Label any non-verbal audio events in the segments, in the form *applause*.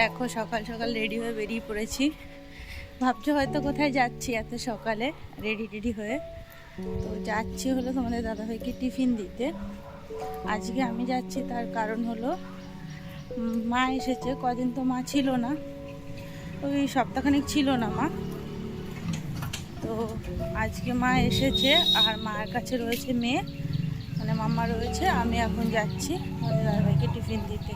দেখো, সকাল সকাল রেডি হয়ে বেরিয়ে পড়েছি। ভাবছ হয়তো কোথায় যাচ্ছি এত সকালে রেডি টেডি হয়ে। তো যাচ্ছি হলো তোমাদের দাদাভাইকে টিফিন দিতে। আজকে আমি যাচ্ছি, তার কারণ হলো মা এসেছে, কদিন তো মা ছিল না। ওই সপ্তাহখানেক ছিল না মা। তো আজকে মা এসেছে, আর মায়ের কাছে রয়েছে মেয়ে। মানে মাম্মা রয়েছে, আমি এখন যাচ্ছি আমাদের দাদাভাইকে টিফিন দিতে।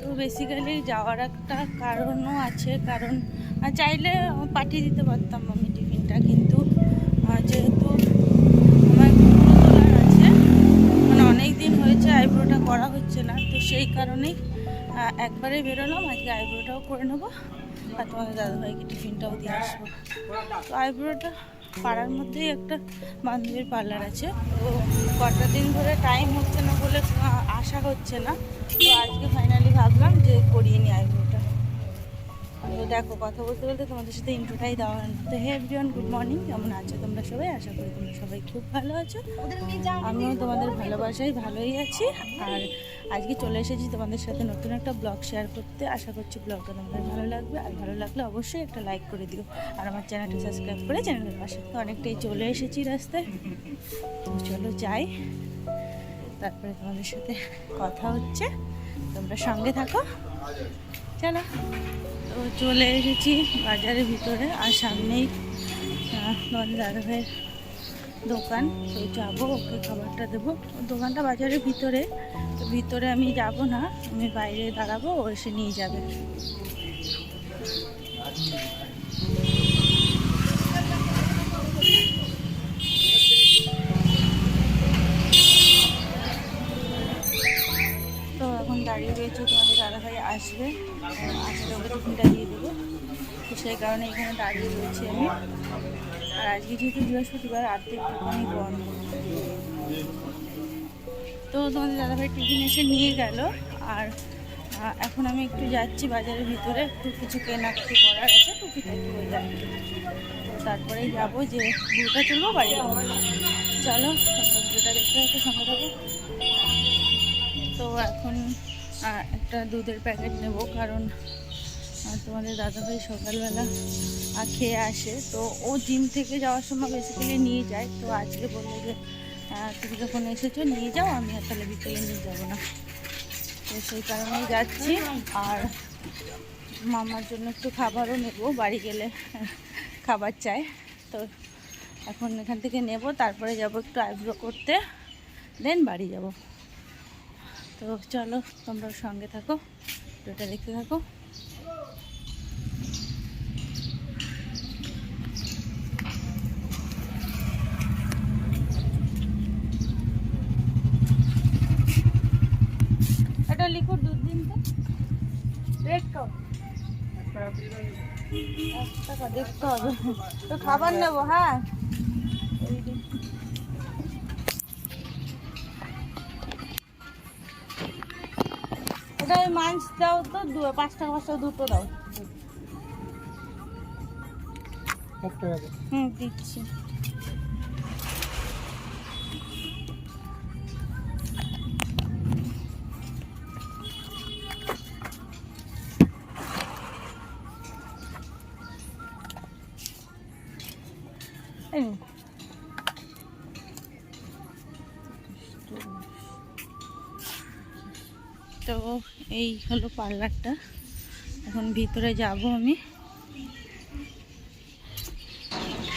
তো বেসিক্যালি যাওয়ার একটা কারণও আছে, কারণ চাইলে পাঠিয়ে দিতে পারতাম আমি টিফিনটা, কিন্তু যেহেতু আমার তোলার আছে মানে অনেক দিন হয়েছে আইব্রোটা করা হচ্ছে না, তো সেই কারণেই একবারে বেরোলাম, আজকে আইব্রোটাও করে নেব, আর তোমাদের দাদাভাইকে টিফিনটাও দিয়ে আসব। তো আইব্রোটা পাড়ার মধ্যেই একটা বান্ধবীর পার্লার আছে। তো কটা দিন ধরে টাইম হচ্ছে না বলে আশা হচ্ছে না। তো আজকে ফাইনালি ভাবলাম যে করিয়ে নিই আইব্রোটা। তো দেখো, কথা বলতে বলতে তোমাদের সাথে ইন্ট্রোটাই দেওয়া তো হে এভরিওয়ান গুড মর্নিং কেমন আছো তোমরা সবাই? আশা করি তোমরা সবাই খুব ভালো আছো। আমিও তোমাদের ভালোবাসাই ভালোই আছি। আর আজকে চলে এসেছি তোমাদের সাথে নতুন একটা ব্লগ শেয়ার করতে। আশা করছি ব্লগটা তোমাদের ভালো লাগবে। আর ভালো লাগলে অবশ্যই একটা লাইক করে দিও। আর আমার চ্যানেলটা সাবস্ক্রাইব করে চ্যানেলের পাশে তো অনেকটাই চলে এসেছি রাস্তায়। চলো যাই। তারপরে তোমাদের সাথে কথা হচ্ছে। তোমরা সঙ্গে থাকো। চলো। তো চলে এসেছি বাজারের ভিতরে আর সামনেই দাদাভাইয়ের দোকান। তো যাব, ওকে খাবারটা দেবো। দোকানটা বাজারের ভিতরে, তো ভিতরে আমি যাব না, আমি বাইরে দাঁড়াবো, ও এসে নিয়ে যাবে। দাঁড়িয়ে রয়েছে তোমাদের দাদাভাই আসবে। আসলে ওকে টিফিনটা দিয়ে দেবো। তো সেই কারণে এখানে দাঁড়িয়ে রয়েছি আমি। আর আজকে যেহেতু বৃহস্পতিবার আর্থিক দোকানই বন্ধ তো তোমাদের দাদাভাই টিফিন এসে নিয়ে গেল। আর এখন আমি একটু যাচ্ছি বাজারের ভিতরে। একটু কিছু কেনাকাটি করার আছে টুকিটাকি হয়ে যায় তো তারপরেই যাব যে ভিউটা তুলবো বাড়ি চলো ভিউটা দেখতে একটু সঙ্গে থাকো। তো এখন একটা দুধের প্যাকেট নেব, কারণ তোমাদের দাদাভাই সকালবেলা খেয়ে আসে। তো ও জিম থেকে যাওয়ার সময় বেসিক্যালি নিয়ে যায়। তো আজকে বলল যে তুমি যখন এসেছ, নিয়ে যাও, আমি আর তাহলে বিকেলে নিয়ে যাব না। তো সেই কারণেই যাচ্ছি। আর মামার জন্য একটু খাবারও নেব, বাড়ি গেলে খাবার চাই। তো এখন এখান থেকে নেব, তারপরে যাব একটু আইব্রো করতে, দেন বাড়ি যাব। তো চলো তোমরা সঙ্গে থাকো ভিডিওটা দেখতে থাকো। এটা দেখতে হবে। তো খাবার নেব হ্যাঁ? ওই মাছ দাও তো দু- পাঁচ টাকা পাঁচ টাকা দুটো দাও হুম দিচ্ছি এই নিন। তো এই হলো পার্লারটা। এখন ভিতরে যাব আমি।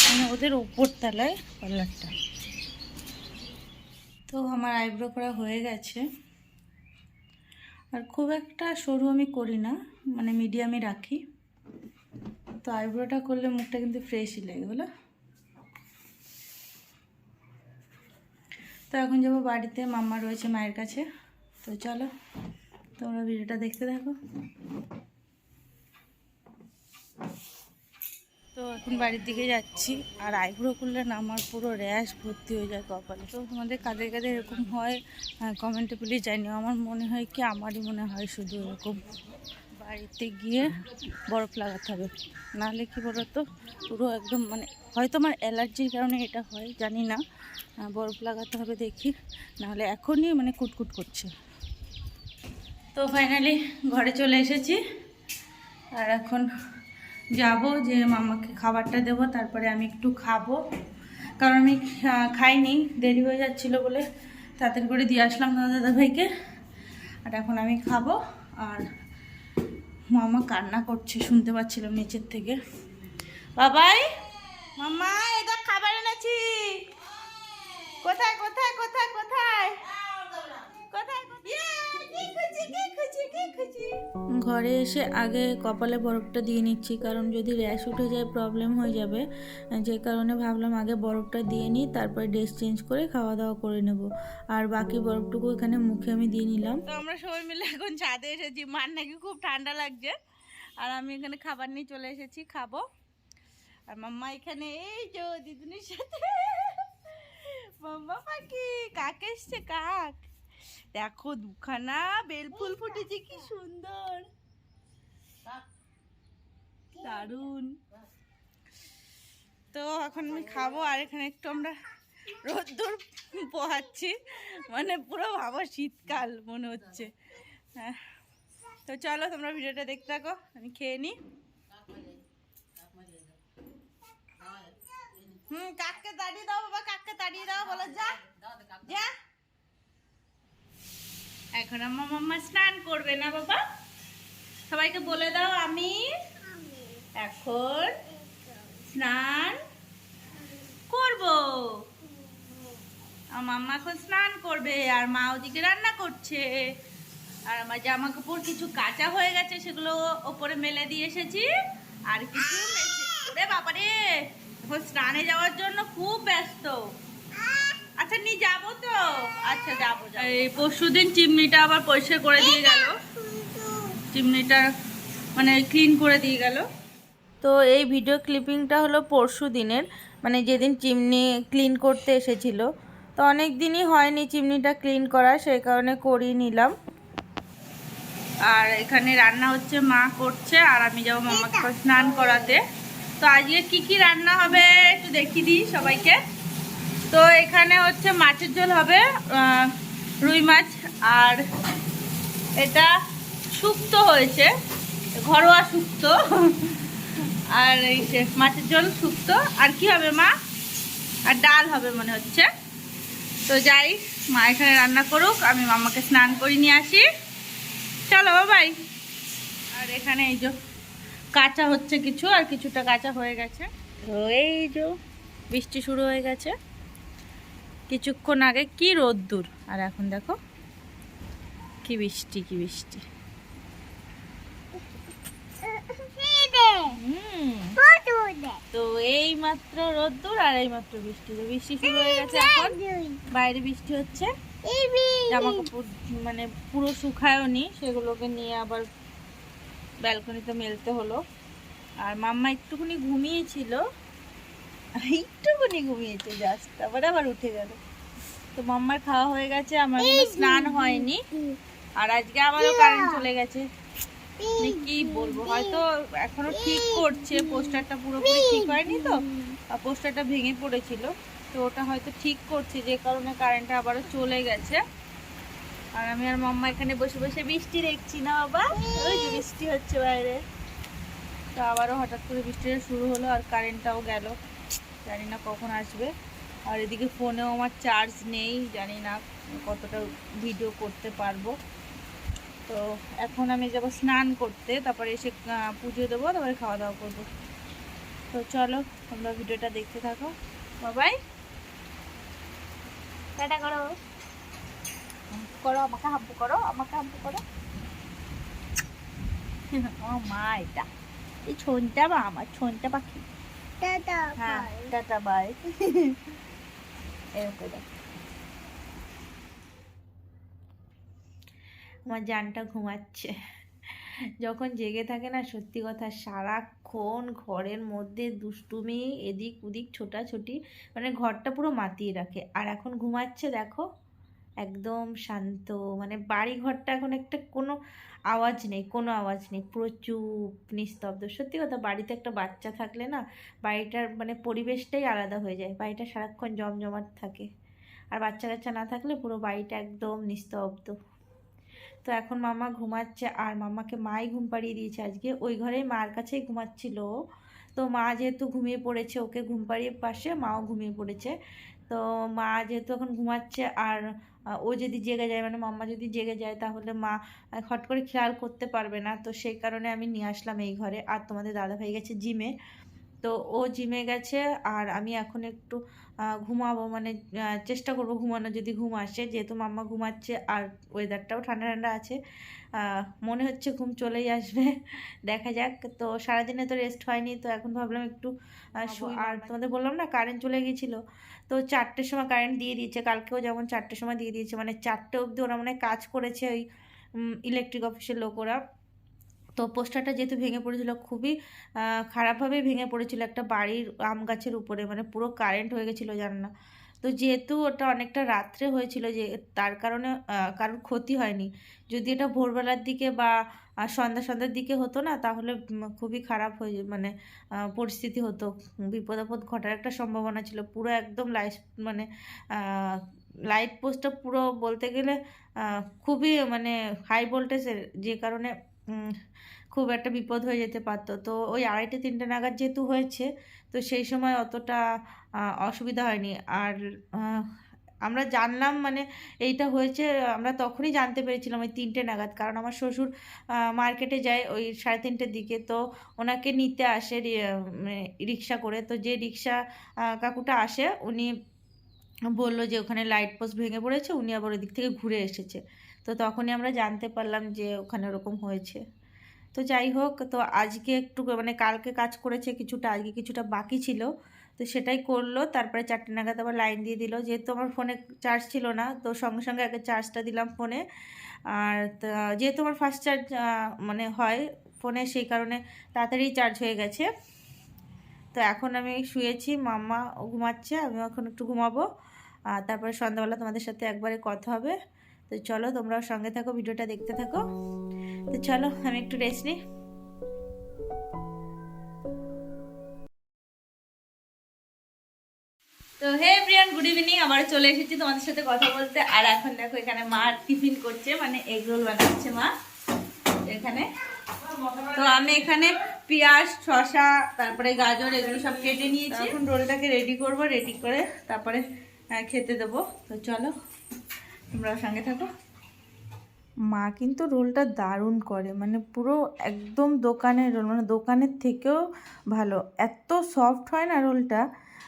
মানে ওদের ওপর তলায় পার্লারটা। তো আমার আইব্রো করা হয়ে গেছে। আর খুব একটা সরু আমি করি না মানে মিডিয়ামে রাখি। তো আইব্রোটা করলে মুখটা কিন্তু ফ্রেশই লাগে, বলো? তো এখন যাব বাড়িতে, মাম্মা রয়েছে মায়ের কাছে। তো চলো। তোমরা ভিডিওটা দেখতে থাকো। তো এখন বাড়ির দিকে যাচ্ছি, আর আইব্রো করলে না আমার পুরো র্যাশ ভর্তি হয়ে যায় কপালে। তো তোমাদের কাদের কাদের এরকম হয় কমেন্টে প্লিজ জানিও। আমার মনে হয় কি, আমারই মনে হয় শুধু এরকম। বাড়িতে গিয়ে বরফ লাগাতে হবে। নাহলে কি বলতো, পুরো একদম মানে হয়তো আমার অ্যালার্জির কারণে এটা হয়, জানি না। বরফ লাগাতে হবে দেখি। নাহলে এখনই মানে কুটকুট করছে। তো ফাইনালি ঘরে চলে এসেছি। আর এখন যাব যে মামাকে খাবারটা দেবো, তারপরে আমি একটু খাব। কারণ আমি খাইনি, দেরি হয়ে যাচ্ছিল বলে তাড়াতাড়ি করে দিয়ে আসলাম দাদা দাদাভাইকে। আর এখন আমি খাব, আর মামা কান্না করছে, শুনতে পাচ্ছিলাম নিচের থেকে। বাবাই! মামা এটা খাবার এনেছি। কোথায় কোথায় কোথায় কোথায়? ঘরে এসে আগে কপালে বরফটা দিয়ে নিচ্ছি কারণ যদি র্যাশ উঠে যায় প্রবলেম হয়ে যাবে। যে কারণে ভাবলাম আগে বরফটা দিয়ে নিই তারপরে ড্রেস চেঞ্জ করে খাওয়া দাওয়া করে নেব। আর বাকি বরফটুকু এখানে মুখে আমি দিয়ে নিলাম। তো আমরা সবাই মিলে এখন ছাদে এসেছি। মার নাকি খুব ঠান্ডা লাগছে। আর আমি এখানে খাবার নিয়ে চলে এসেছি খাব। আর মাম্মা এখানে এই যে দিদুনির সাথে। মাম্মা পাখি কাক এসছে কাক। দেখো দুখানা বেলফুল ফুটেছে কি সুন্দর। দারুণ তো এখন আমি খাব আর এখানে একটু আমরা রোদ্দুর পোহাচ্ছি। মানে পুরো ভাবো শীতকাল মনে হচ্ছে। হ্যাঁ। তো চলো তোমরা ভিডিওটা দেখতে থাকো আমি খেয়ে নিই হুম কাককে তাড়িয়ে দাও বাবা কাককে তাড়িয়ে দাও বলো যা। যা। এখন আমার মাম্মা স্নান করবে না বাবা? সবাইকে বলে দাও আমি এখন স্নান করব। আমার মাম্মা এখন স্নান করবে আর মা ওদিকে রান্না করছে। আর আমার জামা কাপড় কিছু কাঁচা হয়ে গেছে সেগুলো ওপরে মেলে দিয়ে এসেছি। আর কিছু ওরে বাবারে! এখন স্নানে যাওয়ার জন্য খুব ব্যস্ত। আচ্ছা নিয়ে যাব তো। আচ্ছা যাব যাব। এই পরশু দিন চিমনিটা আবার পরিষ্কার করে দিয়ে গেল। চিমনিটা মানে ক্লিন করে দিয়ে গেল। তো এই ভিডিও ক্লিপিংটা হলো পরশু দিনের মানে যেদিন চিমনি ক্লিন করতে এসেছিল। তো অনেক দিনই হয়নি চিমনিটা ক্লিন করা সেই কারণে করিয়ে নিলাম। আর এখানে রান্না হচ্ছে মা করছে আর আমি যাব মামাকে স্নান করাতে। তো আজকে কি কি রান্না হবে একটু দেখিয়ে দিই সবাইকে। তো এখানে হচ্ছে মাছের ঝোল হবে রুই মাছ, আর এটা শুক্তো হয়েছে, ঘরোয়া শুক্তো। আর এই যে মাছের ঝোল শুক্তো। আর কি হবে মা? আর ডাল হবে মনে হচ্ছে। তো যাই, মা এখানে রান্না করুক, আমি মামাকে স্নান করে নিয়ে আসি। চলো বাবাই আর এখানে এই যে কাঁচা হচ্ছে কিছু, আর কিছুটা কাঁচা হয়ে গেছে। তো এই যে বৃষ্টি শুরু হয়ে গেছে। কিছুক্ষণ আগে কি রোদ্দুর? আর এখন দেখো, কি বৃষ্টি কি বৃষ্টি। তো এই মাত্র রোদ্দুর আর এই মাত্র বৃষ্টি বৃষ্টি শুরু হয়ে গেছে এখন। বাইরে বৃষ্টি হচ্ছে। জামা কাপড় মানে পুরো শুকায়ও নি। সেগুলোকে নিয়ে আবার ব্যালকনিতে মেলতে হলো। আর মাম্মা একটুখানি ঘুমিয়েছিল একটুখানি ঘুমিয়েছে জাস্ট তারপরে আবার উঠে গেল। তো মাম্মার খাওয়া হয়ে গেছে আমার স্নান হয়নি। আর আজকে আবারও কারেন্ট চলে গেছে। মানে কি বলব হয়তো এখনও ঠিক করছে পোস্টারটা পুরোপুরি ঠিক হয়নি তো আর পোস্টারটা ভেঙে পড়েছিল। তো ওটা হয়তো ঠিক করছে যে কারণে কারেন্টটা আবারও চলে গেছে। আর আমি আর মাম্মা এখানে বসে বসে বৃষ্টি দেখছি না বাবা। ওই যে বৃষ্টি হচ্ছে বাইরে। তো আবারও হঠাৎ করে বৃষ্টিটা শুরু হলো আর কারেন্টটাও গেল। জানি না কখন আসবে। আর এদিকে ফোনেও আমার চার্জ নেই, জানি না কতটা ভিডিও করতে পারব। তো এখন আমি যাব স্নান করতে, তারপরে এসে পুজো দেবো, তারপরে খাওয়া দাওয়া করব। তো চলো, তোমরা ভিডিওটা দেখতে থাকো। বাবাই? টাটা করো। করো, আমাকে হাব্বু করো, আমাকে হাব্বু করো। *laughs* ও মা, এটা। এই ছনটা বা আমার, ছনটা পাখি। হ্যাঁ টাটা বাই এরকম আমার জানটা ঘুমাচ্ছে। যখন জেগে থাকে না সত্যি কথা সারাক্ষণ ঘরের মধ্যে দুষ্টুমি এদিক ওদিক ছোটাছুটি মানে ঘরটা পুরো মাতিয়ে রাখে। আর এখন ঘুমাচ্ছে দেখো। একদম শান্ত। মানে বাড়ি ঘরটা এখন একটা কোনো আওয়াজ নেই, কোনো আওয়াজ নেই। পুরো চুপ, নিস্তব্ধ। সত্যি কথা, বাড়িতে একটা বাচ্চা থাকলে না বাড়িটার মানে পরিবেশটাই আলাদা হয়ে যায়। বাড়িটা সারাক্ষণ জমজমাট থাকে। আর বাচ্চা কাচ্চা না থাকলে পুরো বাড়িটা একদম নিস্তব্ধ। তো এখন মামা ঘুমাচ্ছে আর মামাকে মাই ঘুম পাড়িয়ে দিয়েছে আজকে। ওই ঘরেই মার কাছেই ঘুমাচ্ছিল। তো মা যেহেতু ঘুমিয়ে পড়েছে, ওকে ঘুম পাড়িয়ে পাশে মাও ঘুমিয়ে পড়েছে। তো মা যেহেতু এখন ঘুমাচ্ছে আর ও যদি জেগে যায় মানে মাম্মা যদি জেগে যায়, তাহলে মা হট করে খেয়াল করতে পারবে না। তো সেই কারণে আমি নিয়ে আসলাম এই ঘরে। আর তোমাদের দাদা ভাই গেছে জিমে। তো ও জিমে গেছে আর আমি এখন একটু ঘুমাবো মানে চেষ্টা করব ঘুমানো যদি ঘুম আসে। যেহেতু মাম্মা ঘুমাচ্ছে আর ওয়েদারটাও ঠান্ডা ঠান্ডা আছে মনে হচ্ছে ঘুম চলেই আসবে। দেখা যাক তো সারাদিনে তো রেস্ট হয়নি তো এখন ভাবলাম একটু আর তোমাদের বললাম না কারেন্ট চলে গিয়েছিল তো চারটের সময় কারেন্ট দিয়ে দিয়েছে কালকেও যেমন চারটের সময় দিয়ে দিয়েছে মানে চারটে অবধি ওরা মানে কাজ করেছে ওই ইলেকট্রিক অফিসের লোক ওরা। তো পোস্টারটা যেহেতু ভেঙে পড়েছিল, খুবই খারাপভাবে ভেঙে পড়েছিল। একটা বাড়ির আম গাছের উপরে মানে পুরো কারেন্ট হয়ে গেছিল, জানো না? তো যেহেতু ওটা অনেকটা রাত্রে হয়েছিল যে, তার কারণে কারোর ক্ষতি হয়নি। যদি এটা ভোরবেলার দিকে বা সন্ধ্যা সন্ধ্যার দিকে হতো না, তাহলে খুবই খারাপ হয়ে মানে পরিস্থিতি হতো। বিপদ আপদ ঘটার একটা সম্ভাবনা ছিল। পুরো একদম লাইট মানে লাইট পোস্টটা পুরো বলতে গেলে খুবই মানে হাই ভোল্টেজের যে কারণে খুব একটা বিপদ হয়ে যেতে পারতো। তো ওই আড়াইটে, তিনটে নাগাদ যেহেতু হয়েছে, তো সেই সময় অতটা অসুবিধা হয়নি। আর আমরা জানলাম মানে এইটা হয়েছে, আমরা তখনই জানতে পেরেছিলাম ওই তিনটে নাগাদ। কারণ আমার শ্বশুর মার্কেটে যায় ওই সাড়ে তিনটের দিকে, তো ওনাকে নিতে আসে মানে রিক্সা করে। তো যে রিক্সা কাকুটা আসে, উনি বলল যে, ওখানে লাইট পোস্ট ভেঙে পড়েছে। উনি আবার ওই দিক থেকে ঘুরে এসেছে। তো তখনই আমরা জানতে পারলাম যে ওখানে ওরকম হয়েছে। তো যাই হোক, তো আজকে একটু মানে কালকে কাজ করেছে কিছুটা, আজকে কিছুটা বাকি ছিল। তো সেটাই করল, তারপরে চারটে নাগাদ আবার লাইন দিয়ে দিল, যেহেতু আমার ফোনে চার্জ ছিল না, তো সঙ্গে সঙ্গে আগে চার্জটা দিলাম ফোনে। আর যেহেতু আমার ফার্স্ট চার্জ মানে হয় ফোনে, সেই কারণে তাড়াতাড়ি চার্জ হয়ে গেছে। তো এখন আমি শুয়েছি, মাম্মা ঘুমাচ্ছে, আমিও এখন একটু ঘুমাবো। আর তারপরে সন্ধ্যাবেলা তোমাদের সাথে একবারে কথা হবে। তো চলো তোমরাও সঙ্গে থাকো ভিডিওটা দেখতে থাকো। তো চলো আমি একটু রেস্ট নিই। তো হে প্রিয়ান গুড ইভিনিং আবার চলে এসেছি তোমাদের সাথে কথা বলতে। আর এখন দেখো এখানে মা টিফিন করছে মানে এগ রোল বানাচ্ছে মা এখানে। তো আমি এখানে পেঁয়াজ শসা তারপরে গাজর এগুলো সব কেটে নিয়েছি। এখন রোলটাকে রেডি করব রেডি করে তারপরে আহ, খেতে দেবো। তো চলো। তোমরা সঙ্গে থাকো। মা কিন্তু রোলটা দারুণ করে মানে পুরো একদম দোকানের রোল মানে দোকানের থেকেও ভালো। এত সফট হয় না রোলটা,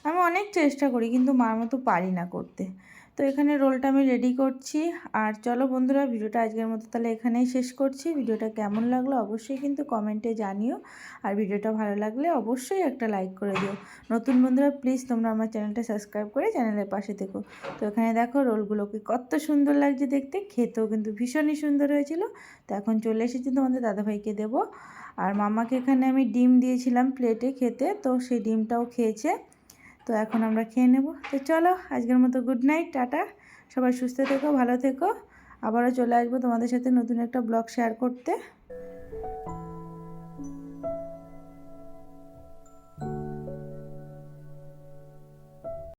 আমি অনেক চেষ্টা করি, কিন্তু মার মতো পারি না করতে। তো এখানে রোলটা আমি রেডি করছি। আর চলো বন্ধুরা, ভিডিওটা আজকের মতো তাহলে এখানেই শেষ করছি। ভিডিওটা কেমন লাগল অবশ্যই কিন্তু কমেন্টে জানিও। আর ভিডিওটা ভালো লাগলে অবশ্যই একটা লাইক করে দিও। নতুন বন্ধুরা প্লিজ তোমরা আমার চ্যানেলটা সাবস্ক্রাইব করে চ্যানেলের পাশে দেখো তো এখানে দেখো রোলগুলোকে কত সুন্দর লাগছে দেখতে। খেতেও কিন্তু ভীষণই সুন্দর হয়েছিল। তো এখন চলে এসেছি তোমাদের দাদাভাইকে দেবো। আর মামাকে এখানে আমি ডিম দিয়েছিলাম প্লেটে খেতে। তো সেই ডিমটাও খেয়েছে। তো এখন আমরা খেয়ে নেব। তো চলো, আজকের মতো গুড নাইট টাটা। সবাই সুস্থ থেকো, ভালো থেকো। আবারও চলে আসব তোমাদের সাথে নতুন একটা ব্লগ শেয়ার করতে।